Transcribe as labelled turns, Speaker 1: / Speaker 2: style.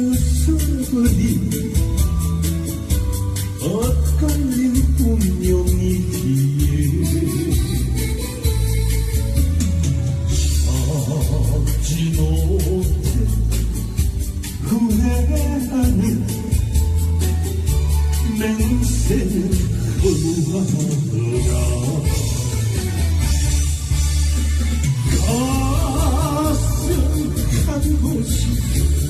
Speaker 1: 웃음이 어떤 일 운명이길 찾지 못해 후회하는 맹세는 거부하더라. 가슴 한 곳이